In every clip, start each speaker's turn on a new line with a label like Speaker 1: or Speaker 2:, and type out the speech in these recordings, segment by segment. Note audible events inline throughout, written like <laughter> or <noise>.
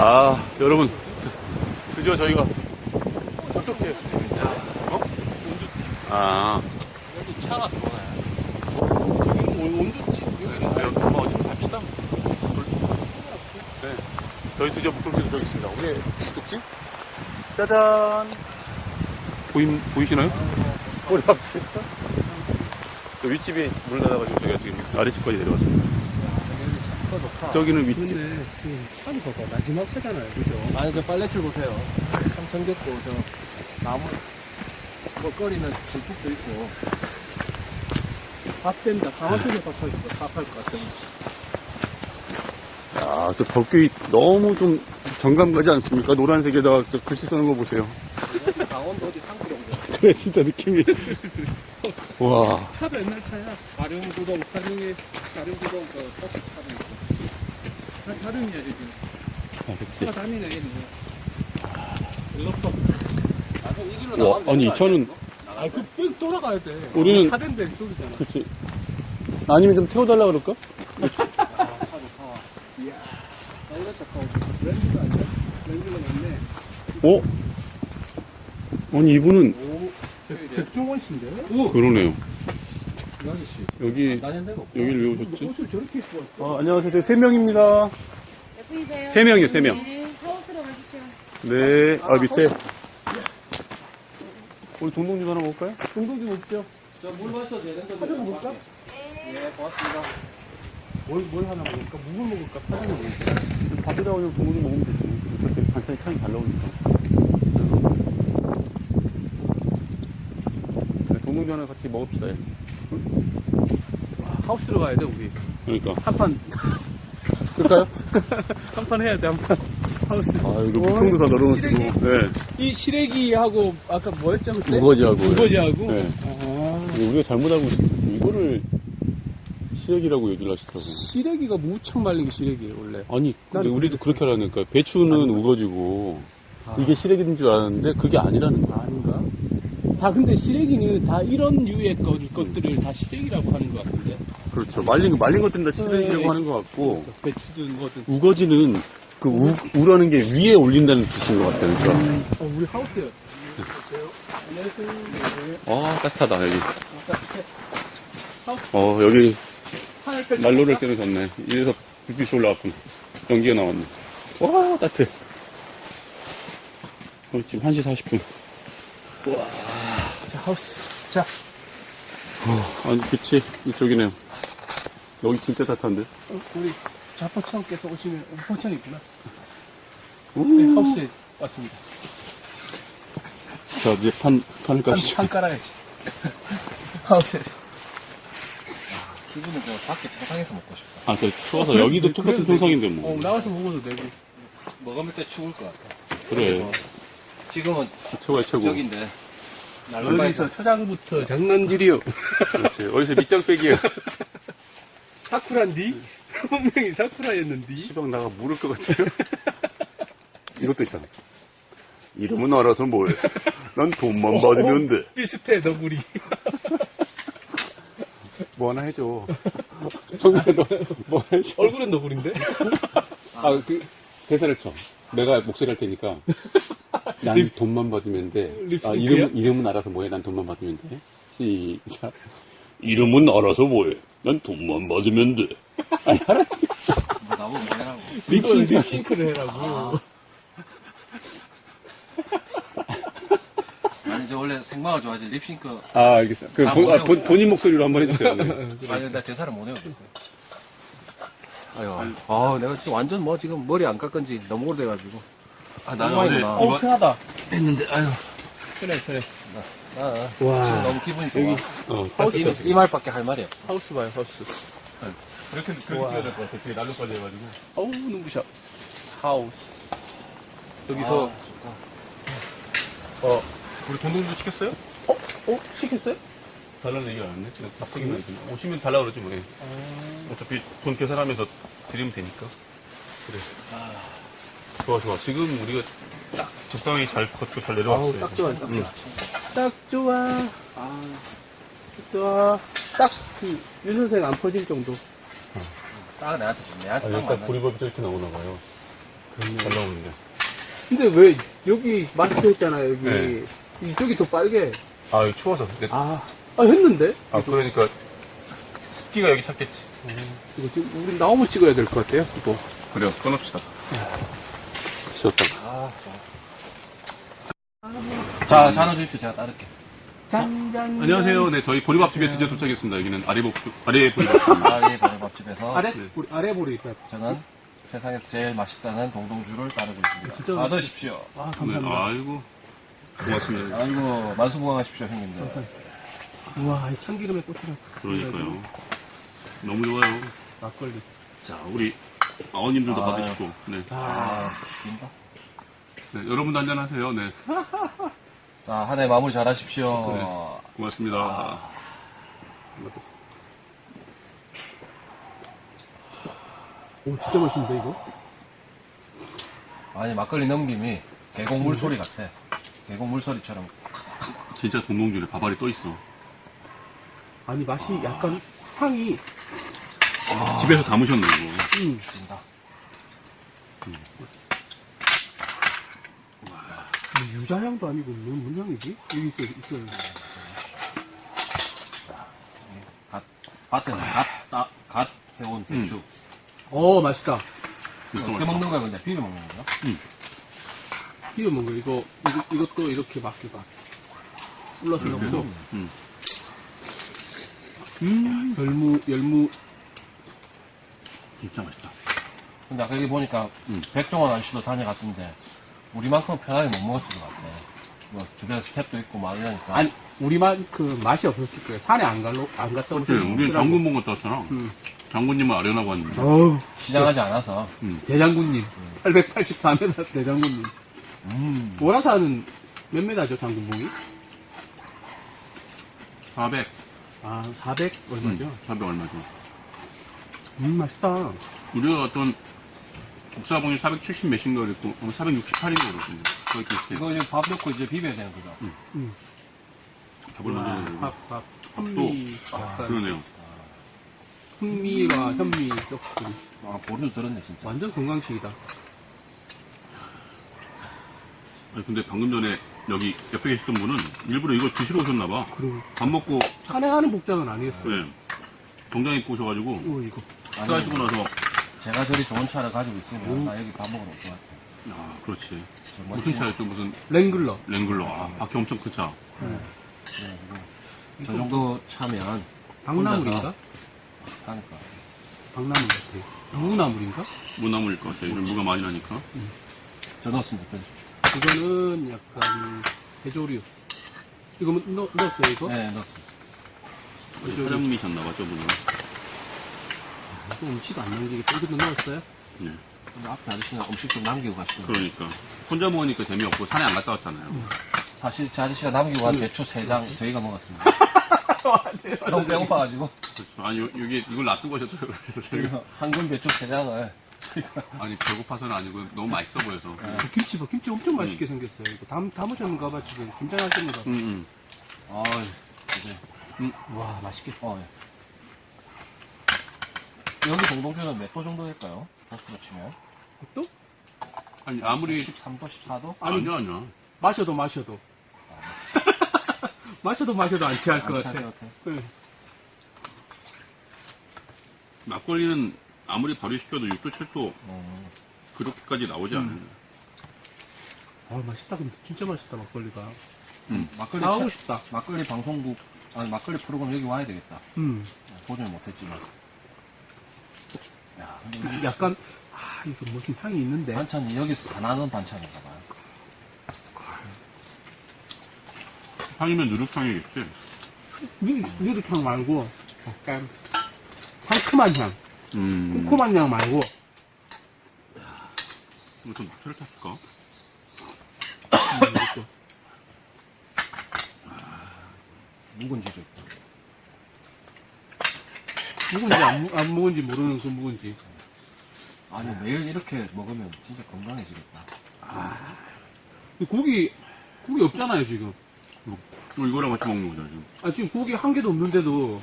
Speaker 1: 아, 여러분. 드디어 저희가 어떻게 어? 아,
Speaker 2: 여기 차가 들어오나요? 여기는 온도치.
Speaker 1: 네, 여기 한번 어디 갑시다. 네. 저희 드디어 목적지에 도착했습니다. 우리의 목적지? 짜잔. 보임, 보이시나요? 머리 앞에. 저 윗집이 물 닫아가지고 저희가 지금 아래집까지 내려왔습니다.
Speaker 2: 차가 좋다.
Speaker 1: 저기는 윗집.
Speaker 2: 근데 그 산이 봐봐 마지막 하잖아요 그죠? 아니 저 빨래줄 보세요 참 생겼고 저 나무 먹거리는 불뚝도 있고 밥 된다 가마솥에 밥할 밥할 것 같아
Speaker 1: 아, 저 덕규이 너무 좀 정감 가지 않습니까? 노란색에다가 저 글씨 쓰는 거 보세요. <laughs>
Speaker 2: 강원도 어디 산구 정도
Speaker 1: 그래, 진짜 느낌이. <laughs> 와.
Speaker 2: 차도 옛날 차야 사륜구동 사륜에 사륜구동 그 버스 있고 다 사륜이야 여기
Speaker 1: 아, 그치.
Speaker 2: 차가 다니네 얘는 이 길로
Speaker 1: 와,
Speaker 2: 나가면
Speaker 1: 아니,
Speaker 2: 되는 거
Speaker 1: 저는,
Speaker 2: 아니야? 아, 그, 그 돌아가야 돼.
Speaker 1: 우리는-
Speaker 2: 차된데 저기잖아.
Speaker 1: 그치. 아니면 좀 태워달라 그럴까?
Speaker 2: 아. 나 이거 싶어. 렌즈가 아니야? 렌즈가 맞네.
Speaker 1: 어? 아니, 이분은,
Speaker 2: 오, 백종원 씨인데? 오!
Speaker 1: 그러네요.
Speaker 2: 이 아저씨.
Speaker 1: 여기,
Speaker 2: 뭐.
Speaker 1: 여기를 왜 오셨지?
Speaker 2: 옷을 저렇게 입고 왔어.
Speaker 1: 아, 안녕하세요. 저희 세 명입니다.
Speaker 3: 몇 분이세요?
Speaker 1: 세 명이요, 세 명.
Speaker 3: 네, 하우스로 가십시오.
Speaker 1: 네, 아, 밑에. 우리 동동주 하나 먹을까요?
Speaker 2: 동동이 없죠? 저물 마셔도 되는데. 사전 먹을까? 네, 고맙습니다.
Speaker 1: 뭘, 뭘 하나 먹을까? 묵을 먹을까? 파전을 먹을까? 밥에다 그냥 동동주 먹으면 되지. 그렇게 반찬이 차이 잘 나오니까. 네, 동동주 하나 같이 먹읍시다. 예.
Speaker 2: 하우스로 가야 돼, 우리.
Speaker 1: 그러니까.
Speaker 2: 한 판,
Speaker 1: 끌까요?
Speaker 2: 한 판 해야 돼, 한 판. 하우스.
Speaker 1: 아, 이거 무청도 다 널어놓고.
Speaker 2: 시래기?
Speaker 1: 네.
Speaker 2: 이 시래기하고, 아까 뭐였죠, 그때?
Speaker 1: 우거지하고.
Speaker 2: 우거지하고?
Speaker 1: 네.
Speaker 2: 아.
Speaker 1: 우리가 잘못 알고 있었어. 이거를 시래기라고 얘기를 하시더라고.
Speaker 2: 시래기가 무척 말린 게 시래기예요, 원래.
Speaker 1: 아니, 근데
Speaker 2: 난
Speaker 1: 우리도 그렇게 알았으니까 배추는 우거지고
Speaker 2: 아.
Speaker 1: 이게 시래기인 줄 알았는데 그게 아니라는 거야.
Speaker 2: 아닌가? 다 근데 시래기는 다 이런 유의 것, 것들을 다 시래기라고 하는 것 같은데.
Speaker 1: 그렇죠. 말린 말린 것들은 다 시래기라고
Speaker 2: 네.
Speaker 1: 하는 것 같고
Speaker 2: 배추든 뭐든.
Speaker 1: 우거지는 그 우, 우라는 게 위에 올린다는 뜻인 것 같아요. 그러니까.
Speaker 2: 어, 우리 하우스요. 안녕하세요. 네.
Speaker 1: 아 따뜻하다 여기.
Speaker 2: 하우스.
Speaker 1: 어 여기
Speaker 2: 하늘 펼쳐.
Speaker 1: 난로를 때는 좋네. 이래서 불빛이 올라왔구나. 연기가 나왔네. 와 따뜻해. 어, 지금 1시 40분.
Speaker 2: 자, 하우스. 자,
Speaker 1: 아니 그치 이쪽이네요. 여기 진짜 따뜻한데.
Speaker 2: 어, 우리 자포청께서 오시면, 어, 포청이 있구나.
Speaker 1: 오.
Speaker 2: 네, 하우스에 왔습니다.
Speaker 1: 자 이제 판 판을
Speaker 2: 한,
Speaker 1: 까시죠.
Speaker 2: 한 깔아야지. <laughs> 하우스에서. 기분은 저 밖에 세상에서 먹고 싶다.
Speaker 1: 아, 저 추워서 여기도 똑같은 평상인데
Speaker 2: 어,
Speaker 1: 뭐.
Speaker 2: 나와서 먹어도 되고. 먹으면 때 추울 것 같아.
Speaker 1: 그래.
Speaker 2: 지금은
Speaker 1: 최고야 최고.
Speaker 2: 저긴데. 어디서 초장부터 장난질이요.
Speaker 1: 그렇지. 어디서 밑장 빼기야. <laughs>
Speaker 2: 사쿠라인디? 분명히 사쿠라였는디?
Speaker 1: 시방 나가 물을 것 같아요. 이것도 있잖아. 이름은 알아서 뭐해. 난 돈만 받으면 돼.
Speaker 2: 비슷해, 너구리. <laughs>
Speaker 1: 뭐 하나 해줘. 정말 너뭐 해줘.
Speaker 2: 얼굴은 너구리인데?
Speaker 1: 아, 그 대사를 쳐. 내가 목소리 할 테니까. 난 돈만 받으면 돼. 아,
Speaker 2: 립싱크야?
Speaker 1: 이름, 이름은 알아서 뭐해. 난 돈만 받으면 돼. 시작. 이름은 알아서 뭐해. 난 돈만 받으면 돼.
Speaker 4: 뭐 나보고 뭐 해라고.
Speaker 2: 립싱크, 립싱크를 해라고. <laughs>
Speaker 4: 아니, 저 원래 생방을 좋아하지, 립싱크.
Speaker 1: 아, 알겠어요. 그,
Speaker 4: 아,
Speaker 1: 본, 아. 본, 본인 목소리로 한번 해주세요. 네. <laughs>
Speaker 4: 아니, 나 대사를 못 외우겠어요. 아유, 아, 내가 지금 완전 뭐 지금 머리 안 깎은 지 너무 오래돼가지고. 아, 나는 어제
Speaker 2: 어,
Speaker 4: 이번
Speaker 2: 편하다.
Speaker 4: 했는데, 아유,
Speaker 2: 편해, 편해.
Speaker 4: 나 지금
Speaker 2: 와.
Speaker 4: 너무 기분이 좋아.
Speaker 1: 어,
Speaker 4: 딱 이, 이 말밖에 할 말이 없어.
Speaker 2: 하우스 봐요, 하우스.
Speaker 1: 그렇게, 그렇게
Speaker 2: 우와.
Speaker 1: 찍어야 될 것 같아. 되게 날로까지 해가지고.
Speaker 2: 어우, 눈부셔. 하우스. 여기서,
Speaker 1: 어, 우리 돈동주 시켰어요?
Speaker 2: 어? 시켰어요?
Speaker 1: 달라는 얘기 안 했네. 그냥 답하기만 했더니. 오시면 달라 그러지 뭐. 예. 어차피 돈 계산하면서 드리면 되니까. 그래. 좋아, 좋아. 지금 우리가 딱 적당히 잘 걷고 잘 내려왔어요.
Speaker 2: 딱 좋아, 딱
Speaker 1: 응.
Speaker 2: 좋아. 딱 좋아. 아, 딱 좋아. 딱, 그, 윤 선생 안 퍼질 정도.
Speaker 4: 딱 내한테 좀, 내한테
Speaker 1: 아,
Speaker 4: 딱
Speaker 1: 여기가
Speaker 4: 맞는.
Speaker 1: 보리밥이 저렇게 나오나 봐요. 잘 나오는데.
Speaker 2: 근데 왜 여기 마스터 했잖아요 여기
Speaker 1: 네.
Speaker 2: 이쪽이 더 빨개
Speaker 1: 아, 여기 추워서. 근데,
Speaker 2: 아, 아 했는데
Speaker 1: 아, 그러니까, 습기가 여기 찼겠지.
Speaker 2: 이거 지금 우리 나오면 찍어야 될 것 같아요 이거
Speaker 1: 그래요, 끊읍시다. 쉬었다.
Speaker 4: 자, 잔어 주십시오. 제가 따를게.
Speaker 2: 짠짠
Speaker 1: 안녕하세요. 네, 저희 보리밥집에 드디어 도착했습니다. 여기는 아래 복, 아래 보리밥집. <laughs>
Speaker 4: 아예 보리밥집에서
Speaker 2: 아래
Speaker 1: 네.
Speaker 2: 우리 아래 보리 있다
Speaker 4: 저는 세상에서 제일 맛있다는 동동주를 따르고 있습니다.
Speaker 2: 진짜
Speaker 4: 받으십시오.
Speaker 2: 아
Speaker 1: 네,
Speaker 2: 감사합니다
Speaker 1: 아이고. 고맙습니다.
Speaker 4: 아이고, 만수무강하십시오, 형님들.
Speaker 2: 감사합니다. 우와 이 참기름에 고추장
Speaker 1: 그러니까요. 너무 좋아요.
Speaker 2: 막걸리
Speaker 1: 자, 우리 아버님들도
Speaker 4: 아유.
Speaker 1: 받으시고. 네.
Speaker 2: 아
Speaker 4: 아, 죽인다.
Speaker 1: 네, 여러분도 한잔하세요. 네. <laughs>
Speaker 4: 자, 한 해 마무리 잘 하십시오.
Speaker 1: 네. 고맙습니다.
Speaker 2: 오 진짜 맛있는데 이거
Speaker 4: 아니, 막걸리 넘김이 계곡 물 소리 같아. 계곡 물 소리처럼.
Speaker 1: 진짜 동동주에 밥알이 떠 있어.
Speaker 2: 아니 맛이 약간 향이
Speaker 1: 집에서 담으셨네, 이거.
Speaker 2: 음,
Speaker 4: 죽인다.
Speaker 2: 뭐 유자향도 아니고 뭔, 뭔 향이지? 여기 있어 있어요
Speaker 4: 갓, 밭에서 갓, 따, 갓 해온 배추.
Speaker 2: 어 맛있다
Speaker 4: 어떻게. 먹는 거야, 근데? 비벼 먹는 거야?
Speaker 2: 이거 뭔가 이거, 이거 이것도 이렇게 막게 막 불러서 넣고
Speaker 1: 음.
Speaker 2: 음 열무 열무
Speaker 1: 진짜 맛있다.
Speaker 4: 근데 아까 여기 보니까
Speaker 1: 음.
Speaker 4: 백종원 아저씨도 다녀갔던데 우리만큼 편하게 못 먹었을 것 같아. 뭐 주변에 스텝도 있고 막 이러니까.
Speaker 2: 아니 우리만큼 맛이 없었을 거예요 산에 안 갈로 안 갔다
Speaker 1: 그치,
Speaker 2: 오신
Speaker 1: 우리는 장군봉 갔다 왔잖아.
Speaker 2: 음.
Speaker 1: 장군님은 아련하고 왔는데.
Speaker 2: 어우
Speaker 4: 시장하지 않아서.
Speaker 2: 대장군님 884m 대장군님
Speaker 4: 음.
Speaker 2: 오라산은 몇 메다죠 장군봉이?
Speaker 1: 400.
Speaker 2: 아400 얼마죠?
Speaker 1: 음, 400 얼마죠.
Speaker 2: 음 맛있다
Speaker 1: 우리가 어떤 국사봉이 470 몇인가 그랬고, 468인가 그랬거든요. 거의 비슷해.
Speaker 4: 이거 이제 밥 넣고 이제 비벼야 되는 거죠.
Speaker 2: 음.
Speaker 1: 밥을 먼저
Speaker 2: 와,
Speaker 1: 넣어야 되고.
Speaker 2: 밥, 밥. 현미 약간
Speaker 1: 그러네요.
Speaker 2: 흑미와 현미 섞은
Speaker 4: 아, 보리도 들었네, 진짜.
Speaker 2: 완전 건강식이다
Speaker 1: 아니, 근데 방금 전에 여기 옆에 계셨던 분은 일부러 이걸 드시러 오셨나봐.
Speaker 2: 그리고
Speaker 1: 밥 먹고,
Speaker 2: 산에 가는 복장은 아니었어요
Speaker 1: 네. 정장 입고 오셔가지고,
Speaker 2: 오 이거
Speaker 1: 식사하시고 나서,
Speaker 4: 제가 저리 좋은 차를 가지고 있으면
Speaker 2: 음.
Speaker 4: 나 여기 밥 먹으러 올 것 같아.
Speaker 1: 아, 그렇지.
Speaker 4: 저
Speaker 1: 무슨
Speaker 4: 멋진-
Speaker 1: 차였죠? 무슨
Speaker 2: 랭글러
Speaker 1: 랭글러. 아, 바퀴 엄청 큰 차.
Speaker 2: 네.
Speaker 4: 그래가지고 저 정도 차면
Speaker 2: 박나물인가?
Speaker 4: 하니까.
Speaker 2: 박나물 같아 무나물인가?
Speaker 1: 무나물일 것 같아요. 요즘 무가 많이 나니까.
Speaker 4: 저 넣었습니다. 드십시오.
Speaker 2: 이거는 약간 해조류 이거 뭐 넣, 넣었어요 이거?
Speaker 4: 네, 넣었습니다.
Speaker 1: 사장님이셨나봐, 저분은.
Speaker 2: 또 음식 안 남기겠다 이것도 넣었어요?
Speaker 1: 네.
Speaker 4: 근데 앞에 아저씨는 음식 좀 남기고 가시더라고요.
Speaker 1: 그러니까. 혼자 먹으니까 재미없고, 산에 안 갔다 왔잖아요.
Speaker 4: 사실 제 아저씨가 남기고
Speaker 2: 음.
Speaker 4: 간 배추 3장 저희가 먹었습니다. <laughs> 너무 배고파가지고
Speaker 1: 그렇죠. 아니, 요, 여기 이걸 놔두고 오셨더라고요. 그래서 저희가.
Speaker 4: 한근 배추 3장을
Speaker 1: 아니, 배고파서는 아니고, 너무 맛있어 보여서.
Speaker 2: 그 김치 봐 김치 엄청 맛있게 생겼어요 이거 담, 담으셨는가 봐 지금 김장하셨는가 봐
Speaker 1: 응, 응.
Speaker 4: 아 이제
Speaker 2: 와 맛있겠다
Speaker 4: 어, 예. 여기 동동주는 몇 도 정도 될까요? 도수로 치면
Speaker 2: 또?
Speaker 1: 아니, 아무리.
Speaker 4: 13도, 14도?
Speaker 2: 아니,
Speaker 1: 아니야, 아니야.
Speaker 2: 마셔도 마셔도 마셔도 마셔도 안 취할 것 같아 네.
Speaker 1: 막걸리는 아무리 발효시켜도 6도, 7도
Speaker 4: 음,
Speaker 1: 그렇게까지 나오지 않아요.
Speaker 2: 아 맛있다 근데 진짜 맛있다 막걸리가
Speaker 1: 음.
Speaker 4: 막걸리
Speaker 2: 다 하고
Speaker 4: 차-
Speaker 2: 싶다
Speaker 4: 막걸리 방송국 아니 막걸리 프로그램 여기 와야 되겠다
Speaker 2: 음
Speaker 4: 보지는 못했지만 야
Speaker 2: 약간 아 이거 무슨 향이 있는데
Speaker 4: 반찬이 여기서 다 나는 반찬인가 봐요
Speaker 1: 향이면 누룩향이겠지.
Speaker 2: 누룩향 말고 약간 상큼한 향
Speaker 1: 음.
Speaker 2: 콤콤한 향 말고
Speaker 1: 이거 좀 낙차를 탔을까?
Speaker 2: 음, 이것도.
Speaker 4: 묵은지도 있고
Speaker 2: 묵은지 안, 묵- 안 묵은지 모르는 그 묵은지
Speaker 4: 아니 매일 이렇게 먹으면 진짜 건강해지겠다
Speaker 2: 고기 고기 없잖아요 지금
Speaker 1: 뭐, 이거랑 같이 먹는 거죠, 지금.
Speaker 2: 아 지금 고기 한 개도 없는데도 어,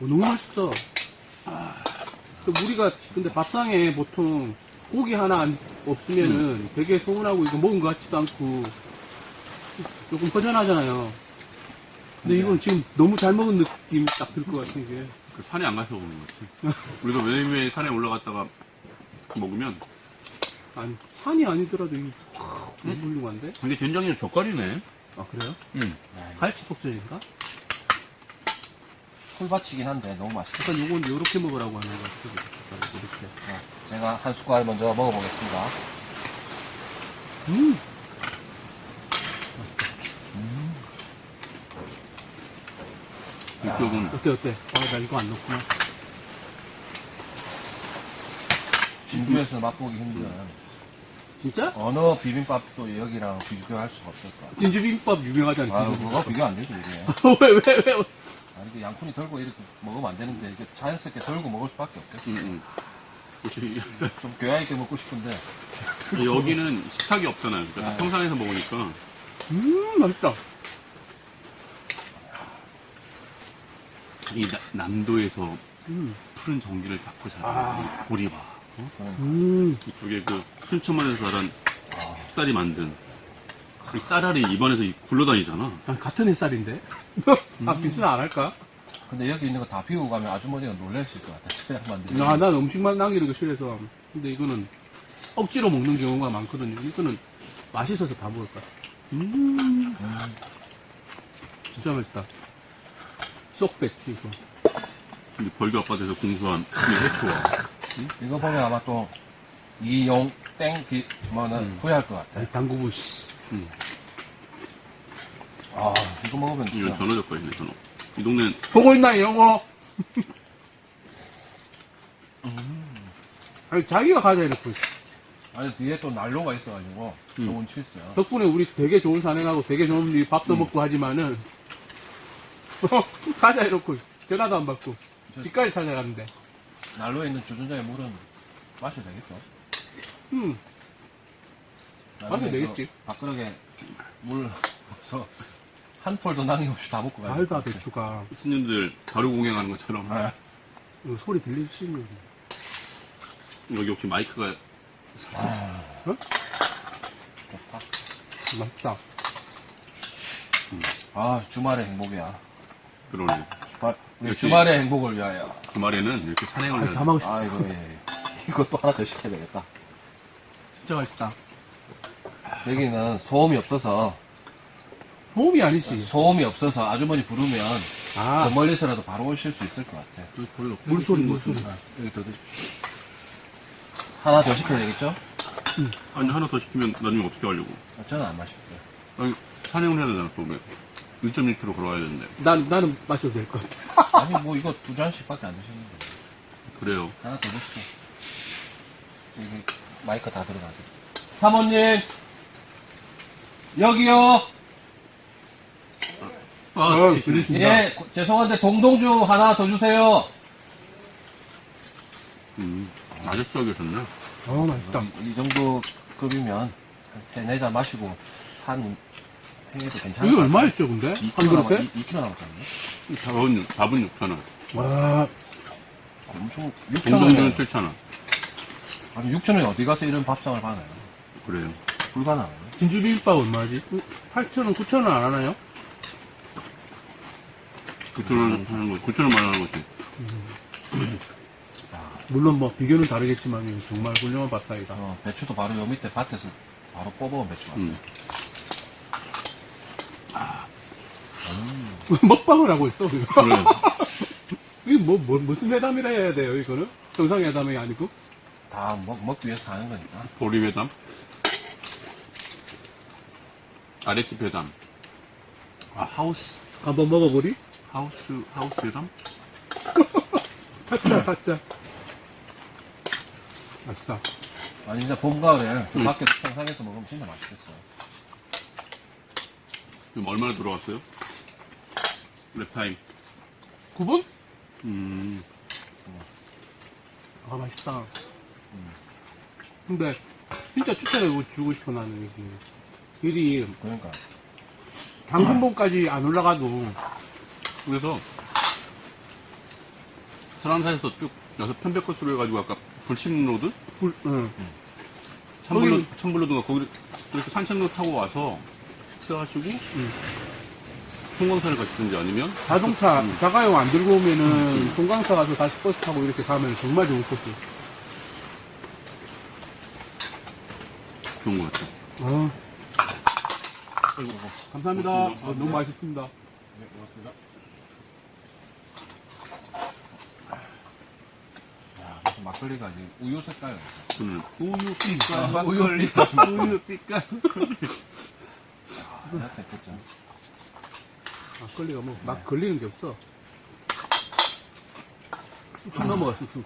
Speaker 2: 너무 맛있어 아, 그 우리가 근데 밥상에 보통 고기 하나 안- 없으면은
Speaker 1: 음.
Speaker 2: 되게 소문하고 이거 먹은 것 같지도 않고 조금 허전하잖아요. 근데
Speaker 1: 네.
Speaker 2: 이건 지금 너무 잘 먹은 느낌이 딱 들 것 같아, 이게.
Speaker 1: 그 산에 안 가서 먹는 거지. 우리가 매일매일 산에 올라갔다가 먹으면
Speaker 2: 아니, 산이 아니더라도 이게 너무 훌륭한데?
Speaker 1: 이게 된장이 젓갈이네.
Speaker 2: 아, 그래요?
Speaker 1: 응.
Speaker 2: 갈치 속전인가?
Speaker 4: 풀밭이긴 한데 너무 맛있다.
Speaker 2: 약간 요건 요렇게 먹으라고 하는 것 같아요. 이렇게.
Speaker 4: 자, 제가 한 숟갈 먼저 먹어보겠습니다.
Speaker 2: 음!
Speaker 1: 이쪽은
Speaker 2: 어때, 어때? 아, 나 이거 안 넣었구나.
Speaker 4: 진주에서 맛보기 힘든
Speaker 2: 진짜?
Speaker 4: 어느 비빔밥도 여기랑 비교할 수가 없을 것 같아요.
Speaker 2: 진주 비빔밥 유명하잖아,
Speaker 4: 아,
Speaker 2: 진주비빔밥.
Speaker 4: 그거 비교 안 되죠, 이게. <laughs>
Speaker 2: 왜, 왜, 왜?
Speaker 4: 아니, 그 양푼이 덜고 이렇게 먹으면 안 되는데, 이게 자연스럽게 덜고 먹을 수밖에 없겠어.
Speaker 1: 응, 응. 그렇지.
Speaker 4: 좀 교양 있게 먹고 싶은데,
Speaker 1: 여기는 식탁이 없잖아요. 그러니까
Speaker 4: 아.
Speaker 1: 평상에서 먹으니까
Speaker 2: 음, 맛있다.
Speaker 1: 이 나- 남도에서
Speaker 2: 음,
Speaker 1: 푸른 전기를 닦고 자는
Speaker 2: 아.
Speaker 1: 이 보리밥. 어?
Speaker 2: 음.
Speaker 1: 이쪽에 그 순천만에서 자란
Speaker 4: 아.
Speaker 1: 햇살이 만든 이 쌀알이 입안에서 이 굴러다니잖아.
Speaker 2: 아, 같은 햇살인데? <laughs> 아, 비슷은 안 할까?
Speaker 4: 근데 여기 있는 거 다 비우고 가면 아주머니가 놀라실 것 같아. 저양 만들면.
Speaker 2: 아, 난 음식만 남기는 거 싫어서. 근데 이거는 억지로 먹는 경우가 많거든요. 이거는 맛있어서 다 먹을 거야. 음. 진짜 맛있다. 쏙 배추, 이거.
Speaker 1: 근데 벌교 아빠한테서 공수한 이 해초와
Speaker 4: 이거 보면 아마 또, 이용, 땡, 비, 뭐는
Speaker 1: 음.
Speaker 4: 후회할 것 같아.
Speaker 2: 아이, 당구부, 씨.
Speaker 4: 아, 이거 먹으면
Speaker 1: 이건
Speaker 4: 진짜.
Speaker 1: 전어 젓갈이네, 전어. 이 동네는
Speaker 2: 보고 있나, 이런 거? <laughs> 아니, 자기가 가자, 이렇게.
Speaker 4: 아니, 뒤에 또 난로가 있어가지고,
Speaker 1: 음.
Speaker 4: 좋은 칠수야.
Speaker 2: 덕분에 우리 되게 좋은 산에 가고 되게 좋은 이 밥도 먹고 하지만은 <laughs> 가자 이렇고 전화도 안 받고 집까지 찾아가는데
Speaker 4: 난로에 있는 주전자의 물은 마셔도 되겠죠?
Speaker 2: 음
Speaker 4: 나중에
Speaker 2: 마셔도 되겠지.
Speaker 4: 그 밥그릇에 물 넣어서 <laughs> 한 톨도 남김없이 다 먹고 가야
Speaker 2: 알다
Speaker 4: 될것 같아.
Speaker 2: 배추가
Speaker 1: 스님들 다루 공양하는 것처럼
Speaker 4: 네.
Speaker 2: 이거 소리 들리시는
Speaker 1: 여기 혹시 마이크가
Speaker 4: 좋다.
Speaker 2: 맛있다
Speaker 4: 아, 주말의 행복이야.
Speaker 1: 그러네.
Speaker 4: 주말, 우리
Speaker 1: 역시-
Speaker 4: 주말의 행복을 위하여.
Speaker 1: 주말에는 이렇게 산행을
Speaker 2: 아,
Speaker 1: 해야
Speaker 2: 다
Speaker 1: 돼.
Speaker 2: 싶다
Speaker 4: 아이고, 예. 이것도 하나 더 시켜야 되겠다.
Speaker 2: 진짜 맛있다
Speaker 4: 여기는 소음이 없어서,
Speaker 2: 소음이 아니지
Speaker 4: 소음이 없어서 아주머니 부르면, 아저 멀리서라도 바로 오실 수 있을 것 같아.
Speaker 2: 물소리 물소리
Speaker 4: 아, 여기 더 드십시오. 하나 더 시켜야 되겠죠?
Speaker 1: 아니, 하나 더 시키면 나중에 어떻게 하려고.
Speaker 4: 아, 저는 안 마실게요.
Speaker 1: 아니, 산행을 해야 되잖아, 또. 1.1km 걸어가야 되는데.
Speaker 2: 난, 나는 마셔도 될 것 같아 <laughs>
Speaker 4: 아니, 뭐 이거 두 잔씩밖에 안 드시는데.
Speaker 1: 그래요.
Speaker 4: 하나 더 드시죠. 여기 마이크 다 들어가죠. 사모님! 여기요!
Speaker 1: 아,
Speaker 2: 어, 그러십니다
Speaker 4: 예, 고- 죄송한데 동동주 하나 더 주세요.
Speaker 1: 음, 아저씨가 계셨네.
Speaker 2: 어 맛있다
Speaker 4: 이, 이 정도 급이면 한 세네 잔 마시고 산 행위도 괜찮아요.
Speaker 2: 이게 얼마였죠 근데? 한
Speaker 4: 2kg 남았,
Speaker 2: 그릇에?
Speaker 4: 2kg 남았잖아요.
Speaker 1: 밥은, 밥은 6,000원.
Speaker 2: 와
Speaker 4: 엄청,
Speaker 1: 동동주는
Speaker 4: 6,000원에,
Speaker 1: 7,000원.
Speaker 4: 아니 6,000원에 어디 가서 이런 밥상을 받아요?
Speaker 1: 그래요.
Speaker 4: 불가능해요.
Speaker 2: 진주 비빔밥 얼마지? 8,000원 9,000원 안 하나요?
Speaker 1: 9,000원 하는 거, 9,000원 말하는 거지.
Speaker 2: 물론 뭐 비교는 다르겠지만 정말 훌륭한 밥상이다
Speaker 4: 어, 배추도 바로 요 밑에 밭에서 바로 뽑아온 배추 같아요.
Speaker 1: 음. <laughs>
Speaker 2: 먹방을 하고 있어 우리가.
Speaker 1: 그래. <laughs>
Speaker 2: 이게 뭐, 뭐 무슨 회담이라 해야 돼요 이거는? 정상회담이 아니고
Speaker 4: 다 먹, 먹기 위해서 하는 거니까.
Speaker 1: 보리회담. 아랫집 회담. 아, 하우스.
Speaker 2: 한번 먹어보리?
Speaker 1: 하우스, 하우스 회담? <laughs>
Speaker 2: 타짜 타짜 맛있다
Speaker 4: 아니, 진짜 봄, 가을에 그
Speaker 1: 음.
Speaker 4: 밖에서 평상에서 먹으면 진짜 맛있겠어요.
Speaker 1: 지금 얼마나 들어왔어요? 랩타임.
Speaker 2: 9분?
Speaker 1: 음,
Speaker 2: 아 맛있다 근데 진짜 추천해 주고 싶어 나는 여기 길이
Speaker 4: 그러니까.
Speaker 2: 강군봉까지 안 올라가도
Speaker 1: 그래서 사람사에서 쭉 여섯 편백 코스로 해가지고 아까 불침로드?
Speaker 2: 불, 응. 거기-
Speaker 1: 참블로든가 거기 이렇게 산책로 타고 와서 식사하시고
Speaker 2: 음.
Speaker 1: 송광산을 가시든지 아니면
Speaker 2: 자동차,
Speaker 1: 음.
Speaker 2: 자가용 안 들고 오면은 송강사 가서 다시 버스 타고 이렇게 가면 정말 좋은 코스.
Speaker 1: 좋은 것 같아요.
Speaker 2: 아,
Speaker 1: 아이고,
Speaker 2: 감사합니다. 아, 너무 맛있습니다.
Speaker 4: 네, 고맙습니다. 야, 무슨 막걸리가 아니 우유 색깔.
Speaker 1: 저는 우유 빛깔
Speaker 4: 아,
Speaker 1: 막걸리, 우유 빛깔.
Speaker 4: 이렇게 됐죠.
Speaker 2: 막걸리가 뭐, 막 걸리는 게 없어. 쑥쑥 넘어가, 쑥쑥.